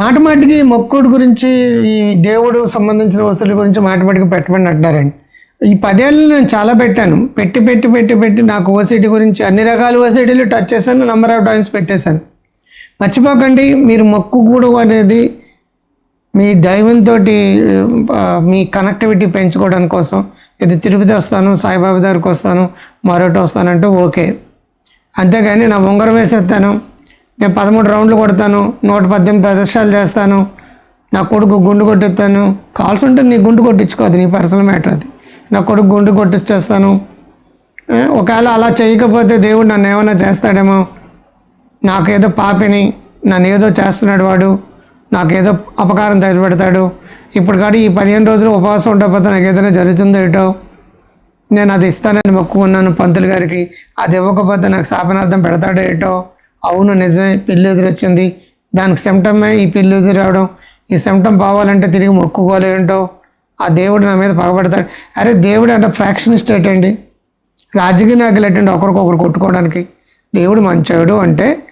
మాట మాటికి మొక్కుడు గురించి ఈ దేవుడు సంబంధించిన వస్తువుల గురించి మాట మాటికి పెట్టమని అంటున్నారండి. ఈ పదేళ్ళు నేను చాలా పెట్టాను. పెట్టి పెట్టి పెట్టి పెట్టి నాకు ఓసీటీ గురించి అన్ని రకాల ఓసీటీలు టచ్ చేశాను నెంబర్ ఆఫ్ టైమ్స్ పెట్టేశాను. మర్చిపోకండి మీరు మొక్కుకూడు అనేది మీ దైవంతో మీ కనెక్టివిటీ పెంచుకోవడం కోసం ఇది తిరుపతి వస్తాను సాయిబాబా దగ్గరికి వస్తాను మరొకటి వస్తానంటే ఓకే. అంతేగాని నా ఉంగరం వేసేస్తాను. నేను పదమూడు రౌండ్లు కొడతాను నూట పద్దెనిమిది ప్రదర్శనలు చేస్తాను నా కొడుకు గుండు కొట్టిస్తాను. కావాల్సి ఉంటే నీ గుండు కొట్టించుకోదు నీ పర్సనల్ మ్యాటర్ అది. నా కొడుకు గుండు కొట్టించేస్తాను. ఒకవేళ అలా చేయకపోతే దేవుడు నన్ను ఏమైనా చేస్తాడేమో? నాకేదో పాపిని నన్ను ఏదో చేస్తున్నాడు వాడు నాకేదో అపకారం తగిలిపెడతాడు ఇప్పుడు కాదు ఈ పదిహేను రోజులు ఉపవాసం ఉండకపోతే నాకు ఏదైనా జరుగుతుందో ఏటో? నేను అది ఇస్తానని మొక్కుకున్నాను పంతులు గారికి. అది ఇవ్వకపోతే నాకు శాపనార్థం పెడతాడో ఏటో? అవును నిజమే. పిల్లి ఎదురొచ్చింది. దానికి సిమ్టమే ఈ పిల్లి ఎదురు రావడం ఈ సిమ్టమ్ పోవాలంటే తిరిగి మొక్కుకోలేంటో ఆ దేవుడు నా మీద పగబడతాడు. అరే దేవుడు అంటే ఫ్రాక్షన్ స్టేట్ అండి రాజకీయ నాయకులు ఎట్టండి ఒకరికొకరు కొట్టుకోవడానికి? దేవుడు మంచోడు అంటే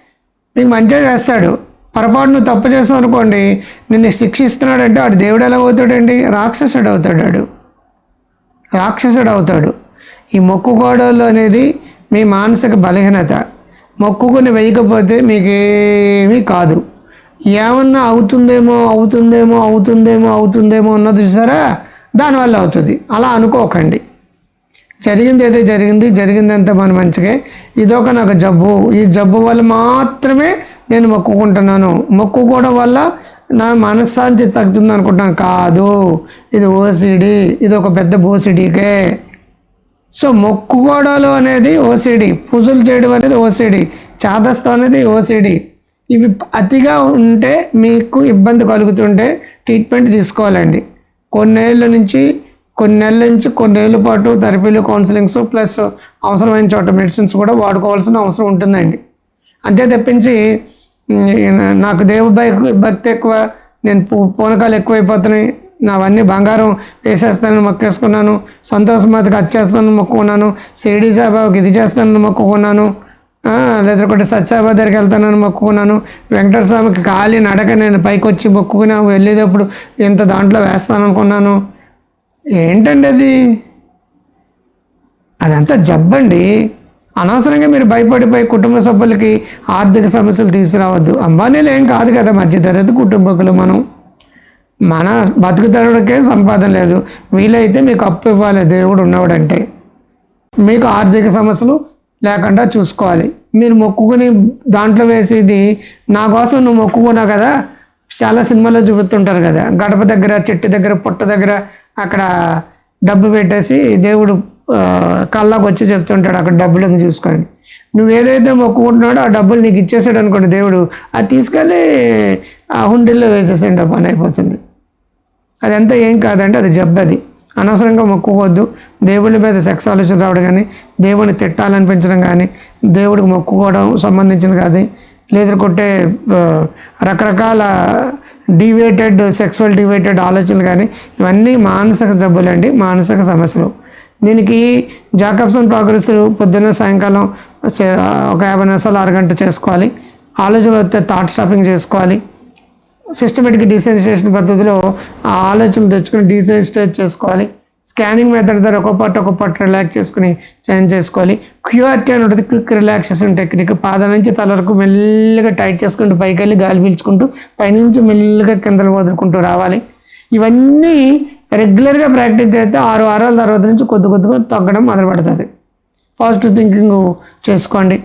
నీకు మంచిగా చేస్తాడు. పొరపాటు నువ్వు తప్పు చేసావు అనుకోండి నిన్ను శిక్షిస్తున్నాడు అంటే వాడు దేవుడు ఎలా అవుతాడండి? రాక్షసుడు అవుతాడు వాడు. రాక్షసుడు అవుతాడు. ఈ మొక్కుకోవడాలు అనేది మీ మానసిక బలహీనత. మొక్కుకొని వేయకపోతే మీకేమీ కాదు. ఏమన్నా అవుతుందేమో అవుతుందేమో అవుతుందేమో అవుతుందేమో అన్నది చూసారా? దానివల్ల అవుతుంది. అలా అనుకోకండి. జరిగింది అయితే జరిగింది జరిగిందంతా మన మంచిగా ఇదొక నాకు జబ్బు. ఈ జబ్బు వల్ల మాత్రమే నేను మొక్కుకుంటున్నాను. మొక్కుకోవడం వల్ల నా మనశ్శాంతి తగ్గుతుంది అనుకుంటున్నాను కాదు. ఇది ఓసిడి ఇది ఒక పెద్ద బోసిడీకే సో మొక్కుకోవడాలు అనేది ఓసిడి పూజలు చేయడం అనేది ఓసిడి చాదస్తం అనేది ఓసిడి ఇవి అతిగా ఉంటే మీకు ఇబ్బంది కలుగుతుంటే ట్రీట్మెంట్ తీసుకోవాలండి. కొన్నేళ్ళ నుంచి కొన్ని నెలల నుంచి కొన్నేళ్ళ పాటు థెరపీలు కౌన్సిలింగ్స్ ప్లస్ అవసరమైన చోట మెడిసిన్స్ కూడా వాడుకోవాల్సిన అవసరం ఉంటుందండి. అంతే తప్పించి నాకు దేవ భక్తి ఎక్కువ నేను పూ పూనకాలు ఎక్కువైపోతున్నాయి. నావన్నీ బంగారం వేసేస్తానని మొక్కేసుకున్నాను. సంతోష్ మాతకి వచ్చేస్తానని మొక్కుకున్నాను. షిరిడి సాయిబాబాకి ఇది చేస్తానని మొక్కుకున్నాను. ఆ, లేదంటే సత్యసాబా దగ్గరికి వెళ్తానని మొక్కుకున్నాను. వెంకటేశ్వర స్వామికి ఖాళీ నడక నేను పైకి వచ్చి మొక్కుకుని వెళ్ళేటప్పుడు ఇంత దాంట్లో వేస్తాను అనుకున్నాను ఏంటండి అది? అదంతా జబ్బండి. అనవసరంగా మీరు భయపడిపోయి కుటుంబ సభ్యులకి ఆర్థిక సమస్యలు తీసుకురావద్దు. అంబానీలు ఏం కాదు కదా మధ్య తరగతి కుటుంబకులు మనం. మన బతుకుతరుడికే సంపాదన లేదు. వీలైతే మీకు అప్పు ఇవ్వాలి. దేవుడు ఉన్నవాడంటే. మీకు ఆర్థిక సమస్యలు లేకుండా చూసుకోవాలి. మీరు మొక్కుకుని దాంట్లో వేసేది నా కోసం నువ్వు మొక్కుకున్నావు కదా? చాలా సినిమాల్లో చూపుతుంటారు కదా. గడప దగ్గర చెట్టు దగ్గర పుట్ట దగ్గర అక్కడ డబ్బు పెట్టేసి దేవుడు కళ్ళకు వచ్చి చెప్తుంటాడు అక్కడ డబ్బులు చూసుకొని. నువ్వు ఏదైతే మొక్కుకుంటున్నాడో ఆ డబ్బులు నీకు ఇచ్చేసాడు అనుకోండి దేవుడు అది తీసుకెళ్ళి ఆ హుండీల్లో వేసేసేయండి పని అయిపోతుంది. అదంతా ఏం కాదంటే అది జబ్బది. అనవసరంగా మొక్కుకోవద్దు. దేవుడి మీద సెక్స్ ఆలోచన రావడం కానీ దేవుడిని తిట్టాలనిపించడం కానీ దేవుడికి మొక్కుకోవడం సంబంధించిన కానీ లేదా కొట్టే రకరకాల డివేటెడ్ సెక్సువల్ డివేటెడ్ ఆలోచనలు కానీ ఇవన్నీ మానసిక జబ్బులండి మానసిక సమస్యలు. దీనికి జాకబ్సన్ ప్రోగ్రెస్ పొద్దున్న సాయంకాలం ఒక యాభై నిమిషాలు అరగంట చేసుకోవాలి. ఆలోచనలు వస్తే థాట్ స్టాపింగ్ చేసుకోవాలి. సిస్టమేటిక్ డీసెన్సిటేషన్ పద్ధతిలో ఆ ఆలోచనలు తెచ్చుకుని డీసెన్సిటైజ్ చేసుకోవాలి. స్కానింగ్ మెథడ్ ద్వారా ఒక పట్టు ఒక పట్టు రిలాక్స్ చేసుకుని చేంజ్ చేసుకోవాలి. క్యూఆర్టీ అని ఉంటుంది క్విక్ రిలాక్సేషన్ టెక్నిక్ పాద నుంచి తల వరకు మెల్లగా టైట్ చేసుకుంటూ పైకి వెళ్ళి గాలి పీల్చుకుంటూ పైనుంచి మెల్లగా కిందలు వదులుకుంటూ రావాలి. ఇవన్నీ రెగ్యులర్గా ప్రాక్టీస్ చేస్తే ఆరు వారాల తర్వాత నుంచి కొద్ది కొద్దిగా తగ్గడం మొదలు పెడుతుంది. పాజిటివ్ థింకింగ్ చేసుకోండి.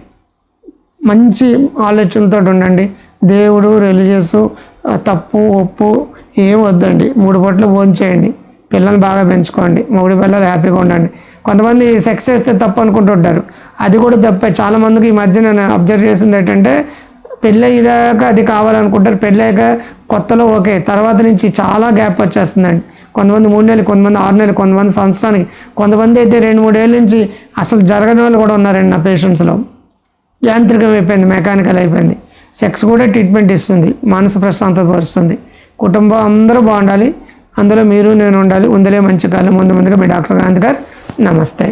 మంచి ఆలోచనతో ఉండండి. దేవుడు రిలీజియస్ తప్పు ఒప్పు ఏం వద్దండి. మూడు పూటలు భోజనం చేయండి. పిల్లల్ని బాగా పెంచుకోండి. మూడు పిల్లలు హ్యాపీగా ఉండండి. కొంతమంది సెక్స్ చేస్తే తప్పు అనుకుంటుంటారు అది కూడా తప్పే. చాలామందికి ఈ మధ్య నేను అబ్జర్వ్ చేసింది ఏంటంటే పెళ్ళి అది కావాలనుకుంటారు. పెళ్ళయ్యాక కొత్తలో ఓకే. తర్వాత నుంచి చాలా గ్యాప్ వచ్చేస్తుందండి. కొంతమంది మూడు నెలలు కొంతమంది ఆరు నెలలు కొంతమంది సంవత్సరానికి. కొంతమంది అయితే రెండు మూడేళ్ళ నుంచి అసలు జరగని వాళ్ళు కూడా ఉన్నారండి నా పేషెంట్స్లో యాంత్రికం అయిపోయింది మెకానికల్ అయిపోయింది. సెక్స్ కూడా ట్రీట్మెంట్ ఇస్తుంది మనసు ప్రశాంతత పరుస్తుంది. కుటుంబం అందరూ బాగుండాలి అందులో మీరు నేను ఉండాలి ఉందలే మంచి కాలం ముందు ముందుగా మీ డాక్టర్ గాంధీ గారు నమస్తే.